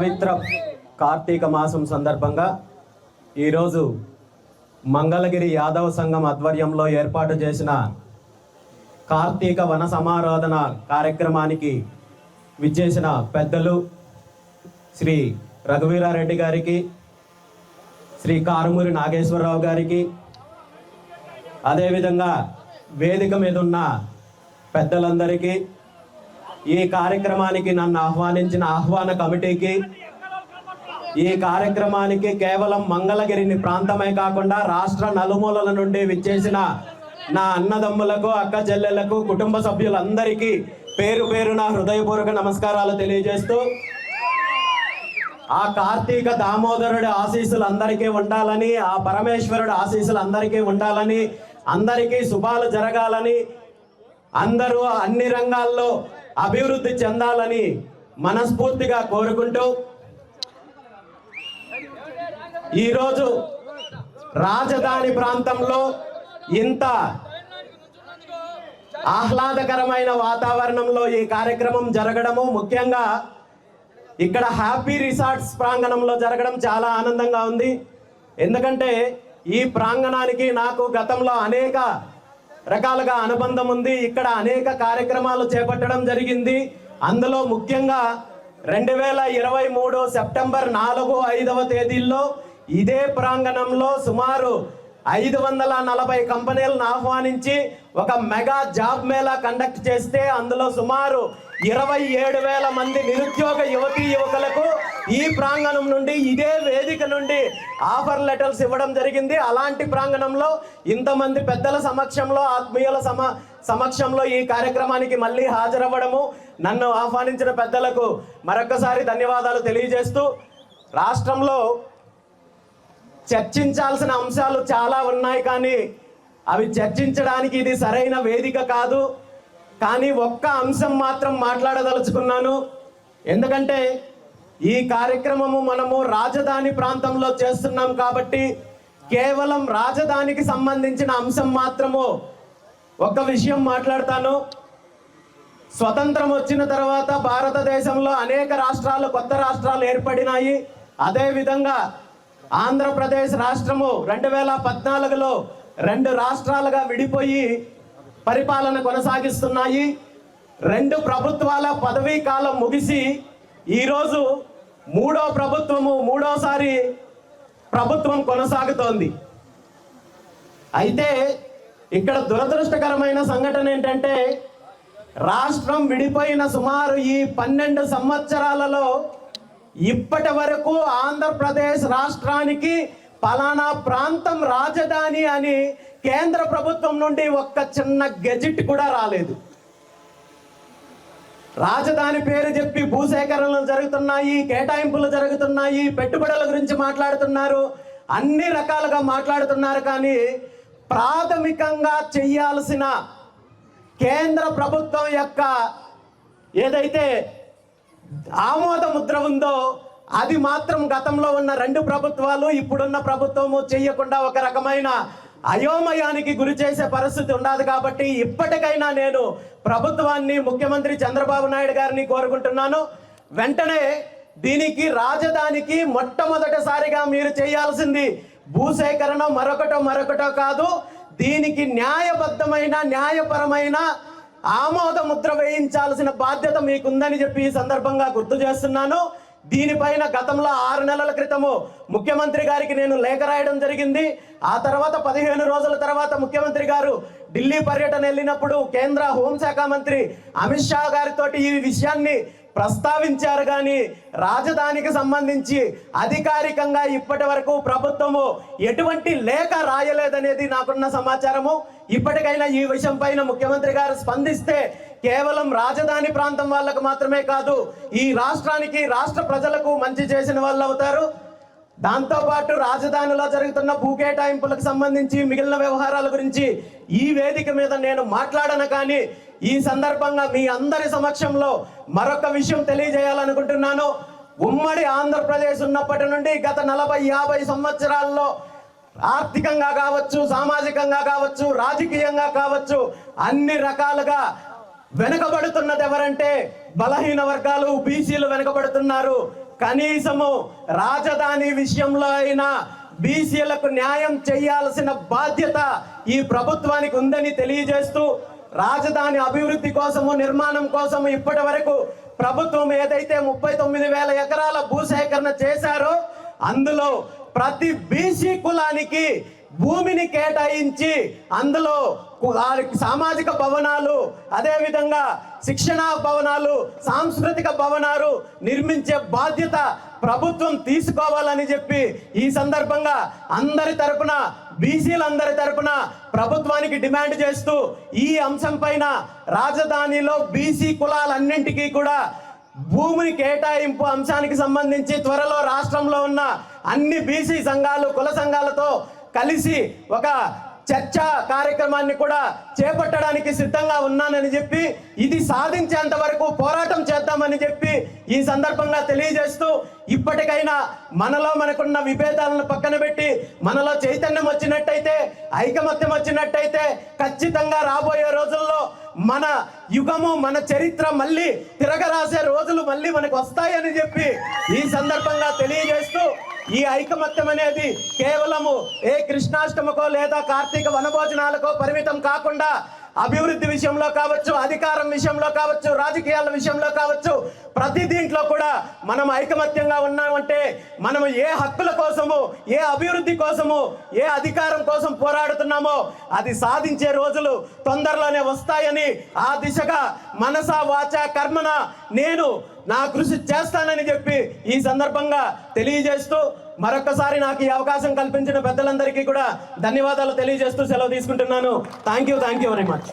పవిత్ర కార్తీక మాసం సందర్భంగా ఈరోజు మంగళగిరి యాదవ సంఘం ఆధ్వర్యంలో ఏర్పాటు చేసిన కార్తీక వన సమారాధన కార్యక్రమానికి విచ్చేసిన పెద్దలు శ్రీ రఘువీరారెడ్డి గారికి శ్రీ కారుమూరి నాగేశ్వరరావు గారికి అదేవిధంగా వేదిక మీద ఉన్న పెద్దలందరికీ ఈ కార్యక్రమానికి నన్ను ఆహ్వానించిన ఆహ్వాన కమిటీకి ఈ కార్యక్రమానికి కేవలం మంగళగిరిని ప్రాంతమే కాకుండా రాష్ట్ర నలుమూలల నుండి విచ్చేసిన నా అన్నదమ్ములకు అక్క చెల్లెలకు కుటుంబ సభ్యులందరికీ పేరు పేరున హృదయపూర్వక నమస్కారాలు తెలియజేస్తూ ఆ కార్తీక దామోదరుడి ఆశీస్సులు అందరికీ ఉండాలని ఆ పరమేశ్వరుడి ఆశీస్సులు అందరికీ ఉండాలని అందరికీ శుభాలు జరగాలని అందరూ అన్ని రంగాల్లో అభివృద్ధి చెందాలని మనస్ఫూర్తిగా కోరుకుంటూ ఈరోజు రాజధాని ప్రాంతంలో ఇంత ఆహ్లాదకరమైన వాతావరణంలో ఈ కార్యక్రమం జరగడము ముఖ్యంగా ఇక్కడ హ్యాపీ రిసార్ట్స్ ప్రాంగణంలో జరగడం చాలా ఆనందంగా ఉంది. ఎందుకంటే ఈ ప్రాంగణానికి నాకు గతంలో అనేక రకాలుగా అనుబంధం ఉంది. ఇక్కడ అనేక కార్యక్రమాలు చేపట్టడం జరిగింది. అందులో ముఖ్యంగా రెండు వేల ఇరవై మూడు సెప్టెంబర్ నాలుగు ఐదవ తేదీల్లో ఇదే ప్రాంగణంలో సుమారు ఐదు వందల నలభై కంపెనీలను ఆహ్వానించి ఒక మెగా జాబ్ మేళా కండక్ట్ చేస్తే అందులో సుమారు ఇరవై ఏడు వేల మంది నిరుద్యోగ యువతీ యువకులకు ఈ ప్రాంగణం నుండి ఇదే వేదిక నుండి ఆఫర్ లెటర్స్ ఇవ్వడం జరిగింది. అలాంటి ప్రాంగణంలో ఇంతమంది పెద్దల సమక్షంలో ఆత్మీయుల సమ సమక్షంలో ఈ కార్యక్రమానికి మళ్ళీ హాజరవ్వడము. నన్ను ఆహ్వానించిన పెద్దలకు మరొకసారి ధన్యవాదాలు తెలియజేస్తూ రాష్ట్రంలో చర్చించాల్సిన అంశాలు చాలా ఉన్నాయి కానీ అవి చర్చించడానికి ఇది సరైన వేదిక కాదు. కానీ ఒక్క అంశం మాత్రం మాట్లాడదలుచుకున్నాను. ఎందుకంటే ఈ కార్యక్రమము మనము రాజధాని ప్రాంతంలో చేస్తున్నాం కాబట్టి కేవలం రాజధానికి సంబంధించిన అంశం మాత్రము ఒక విషయం మాట్లాడతాను. స్వతంత్రం వచ్చిన తర్వాత భారతదేశంలో అనేక రాష్ట్రాలు కొత్త రాష్ట్రాలు ఏర్పడినాయి. అదేవిధంగా ఆంధ్రప్రదేశ్ రాష్ట్రము రెండు వేల పద్నాలుగులో రెండు రాష్ట్రాలుగా విడిపోయి పరిపాలన కొనసాగిస్తున్నాయి. రెండు ప్రభుత్వాల పదవీ కాలం ముగిసి ఈరోజు మూడో ప్రభుత్వము మూడోసారి ప్రభుత్వం కొనసాగుతోంది. అయితే ఇక్కడ దురదృష్టకరమైన సంఘటన ఏంటంటే రాష్ట్రం విడిపోయిన సుమారు ఈ పన్నెండు సంవత్సరాలలో ఇప్పటి వరకు ఆంధ్రప్రదేశ్ రాష్ట్రానికి పలానా ప్రాంతం రాజధాని అని కేంద్ర ప్రభుత్వం నుండి ఒక్క చిన్న గెజిట్ కూడా రాలేదు. రాజధాని పేరు చెప్పి భూసేకరణలు జరుగుతున్నాయి కేటాయింపులు జరుగుతున్నాయి పెట్టుబడుల గురించి మాట్లాడుతున్నారు అన్ని రకాలుగా మాట్లాడుతున్నారు కానీ ప్రాథమికంగా చెయ్యాల్సిన కేంద్ర ప్రభుత్వం యొక్క ఏదైతే ఆమోద ముద్ర ఉందో అది మాత్రం గతంలో ఉన్న రెండు ప్రభుత్వాలు ఇప్పుడున్న ప్రభుత్వము చేయకుండా ఒక రకమైన అయోమయానికి గురి చేసే పరిస్థితి ఉండదు కాబట్టి ఇప్పటికైనా నేను ప్రభుత్వాన్ని ముఖ్యమంత్రి చంద్రబాబు నాయుడు గారిని కోరుకుంటున్నాను. వెంటనే దీనికి రాజధానికి మొట్టమొదటిసారిగా మీరు చేయాల్సింది భూసేకరణ మరొకటో మరొకటో కాదు దీనికి న్యాయబద్ధమైన న్యాయపరమైన ఆమోద ముద్ర వేయించాల్సిన బాధ్యత మీకుందని చెప్పి ఈ సందర్భంగా గుర్తు చేస్తున్నాను. దీనిపైన గతంలో ఆరు నెలల క్రితము ముఖ్యమంత్రి గారికి నేను లేఖ రాయడం జరిగింది. ఆ తర్వాత పదిహేను రోజుల తర్వాత ముఖ్యమంత్రి గారు ఢిల్లీ పర్యటన వెళ్ళినప్పుడు కేంద్ర హోంశాఖ మంత్రి అమిత్ షా గారితో ఈ విషయాన్ని ప్రస్తావించారు కానీ రాజధానికి సంబంధించి అధికారికంగా ఇప్పటి వరకు ప్రభుత్వము ఎటువంటి లేఖ రాయలేదనేది నాకున్న సమాచారము. ఇప్పటికైనా ఈ విషయం పైన ముఖ్యమంత్రి గారు స్పందిస్తే కేవలం రాజధాని ప్రాంతం వాళ్ళకు మాత్రమే కాదు ఈ రాష్ట్రానికి రాష్ట్ర ప్రజలకు మంచి చేసిన వాళ్ళు అవుతారు. దాంతోపాటు రాజధానిలో జరుగుతున్న భూ కేటాయింపులకు సంబంధించి మిగిలిన వ్యవహారాల గురించి ఈ వేదిక మీద నేను మాట్లాడను కానీ ఈ సందర్భంగా మీ అందరి సమక్షంలో మరొక విషయం తెలియజేయాలనుకుంటున్నాను. ఉమ్మడి ఆంధ్రప్రదేశ్ ఉన్నప్పటి నుండి గత నలభై యాభై సంవత్సరాల్లో ఆర్థికంగా కావచ్చు సామాజికంగా కావచ్చు రాజకీయంగా కావచ్చు అన్ని రకాలుగా వెనుకబడుతున్నది ఎవరంటే బలహీన వర్గాలు బీసీలు వెనుకబడుతున్నారు. కనీసము రాజధాని విషయంలో అయినా బీసీలకు న్యాయం చేయాల్సిన బాధ్యత ఈ ప్రభుత్వానికి ఉందని తెలియజేస్తూ రాజధాని అభివృద్ధి కోసము నిర్మాణం కోసము ఇప్పటి వరకు ప్రభుత్వం ఏదైతే ముప్పై తొమ్మిది వేల ఎకరాల భూసేకరణ చేశారో అందులో ప్రతి బీసీ కులానికి భూమిని కేటాయించి అందులో వారికి సామాజిక భవనాలు అదేవిధంగా శిక్షణా భవనాలు సాంస్కృతిక భవనాలు నిర్మించే బాధ్యత ప్రభుత్వం తీసుకోవాలని చెప్పి ఈ సందర్భంగా అందరి తరపున బీసీలందరి తరపున ప్రభుత్వానికి డిమాండ్ చేస్తూ ఈ అంశం పైన రాజధానిలో బీసీ కులాలన్నింటికీ కూడా భూమిని కేటాయింపు అంశానికి సంబంధించి త్వరలో రాష్ట్రంలో ఉన్న అన్ని బీసీ సంఘాలు కుల సంఘాలతో కలిసి ఒక చర్చా కార్యక్రమాన్ని కూడా చేపట్టడానికి సిద్ధంగా ఉన్నానని చెప్పి ఇది సాధించేంత వరకు పోరాటం చేద్దామని చెప్పి ఈ సందర్భంగా తెలియజేస్తూ ఇప్పటికైనా మనలో మనకున్న విభేదాలను పక్కన పెట్టి మనలో చైతన్యం వచ్చినట్టయితే ఐకమత్యం వచ్చినట్టయితే ఖచ్చితంగా రాబోయే రోజుల్లో మన యుగము మన చరిత్ర మళ్ళీ తిరగరాసే రోజులు మళ్ళీ మనకు వస్తాయని చెప్పి ఈ సందర్భంగా తెలియజేస్తూ ఈ ఐకమత్యం అనేది కేవలము ఏ కృష్ణాష్టమకో లేదా కార్తీక వనభోజనాలకో పరిమితం కాకుండా అభివృద్ధి విషయంలో కావచ్చు అధికారం విషయంలో కావచ్చు రాజకీయాల విషయంలో కావచ్చు ప్రతి దీంట్లో కూడా మనం ఐకమత్యంగా ఉన్నామంటే మనం ఏ హక్కుల కోసము ఏ అభివృద్ధి కోసము ఏ అధికారం కోసం పోరాడుతున్నామో అది సాధించే రోజులు తొందరలోనే వస్తాయని ఆ దిశగా మనస వాచ కర్మన నేను నా కృషి చేస్తానని చెప్పి ఈ సందర్భంగా తెలియజేస్తూ మరొకసారి నాకు ఈ అవకాశం కల్పించిన పెద్దలందరికీ కూడా ధన్యవాదాలు తెలియజేస్తూ సెలవు తీసుకుంటున్నాను. Thank you thank you very much